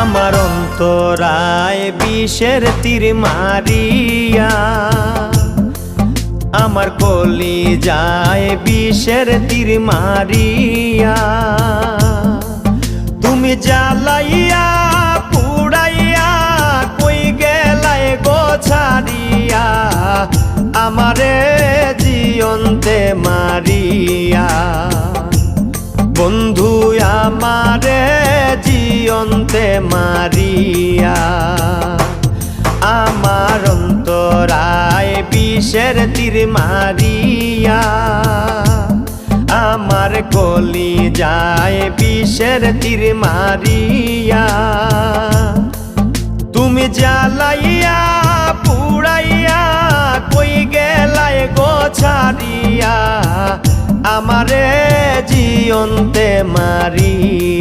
আমার অন্তরায় বিষের তীর মারিয়া, আমার কলি যায় বিষের তীর মারিয়া, তুমি জ্বালাইয়া, পুড়াইয়া, কই গেলাই গো ছাড়িয়া, আমারে জিয়ন্তে মারিয়া। বন্ধু, আমারে জিয়ন্তে মারিয়া, আমার অন্তরায় বিষের তীর মারিয়া, আমার কলি যায় বিষের তীর মারিয়া, তুমি জ্বালাইয়া, পুড়াইয়া, কই গেলাই গো ছাড়িয়া, আমারে জিয়ন্তে মারিয়া।